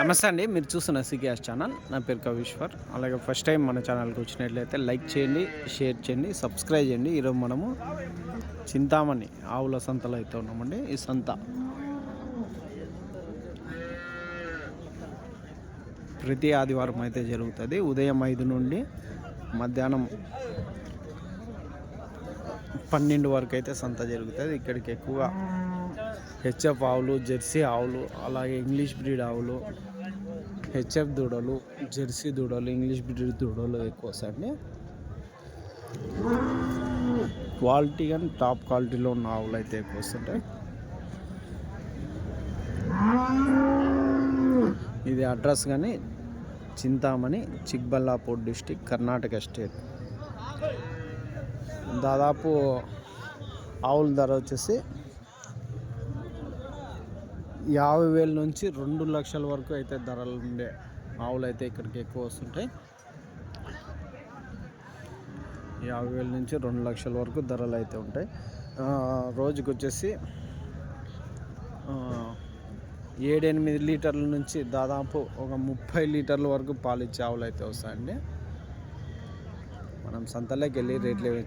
నమస్తే అండి మీరు చూస్తున్న సిగ్యాస్ ఛానల్. నా పేరు కవీశ్వర్. అలాగే ఫస్ట్ టైం మన ఛానల్కి వచ్చినట్లయితే లైక్ చేయండి షేర్ చేయండి సబ్స్క్రైబ్ చేయండి. ఈరోజు మనము చింతామణి ఆవుల సంతలో అయితే ఉన్నామండి. ఈ సంత ప్రతి ఆదివారం అయితే జరుగుతుంది. ఉదయం ఐదు నుండి మధ్యాహ్నం పన్నెండు వరకు అయితే సంత జరుగుతుంది. ఇక్కడికి ఎక్కువ హెచ్ఎఫ్ ఆవులు జెర్సీ ఆవులు అలాగే ఇంగ్లీష్ బ్రీడ్ ఆవులు హెచ్ఎఫ్ దూడలు జెర్సీ దూడలు ఇంగ్లీష్ బ్రీడ్ దూడలు ఎక్కువ వస్తాయండి. క్వాలిటీ కానీ టాప్ క్వాలిటీలో ఉన్న ఆవులు అయితే ఎక్కువ వస్తుంటాయి. ఇది అడ్రస్ కానీ చింతామణి చిక్బల్లాపూర్ డిస్టిక్ కర్ణాటక స్టేట్. దాదాపు ఆవుల ధర వచ్చేసి యాభై వేల నుంచి రెండు లక్షల వరకు అయితే ధరలు ఉండే ఆవులు అయితే ఇక్కడికి ఎక్కువ వస్తుంటాయి. యాభై వేల నుంచి రెండు లక్షల వరకు ధరలు అయితే ఉంటాయి. ఆ, రోజుకి వచ్చేసి ఏడెనిమిది లీటర్ల నుంచి దాదాపు ఒక ముప్పై లీటర్ల వరకు పాలు ఇచ్చే ఆవులు అయితే వస్తాయండి. మనం సంతలోకి వెళ్ళి రేట్లు ఏవి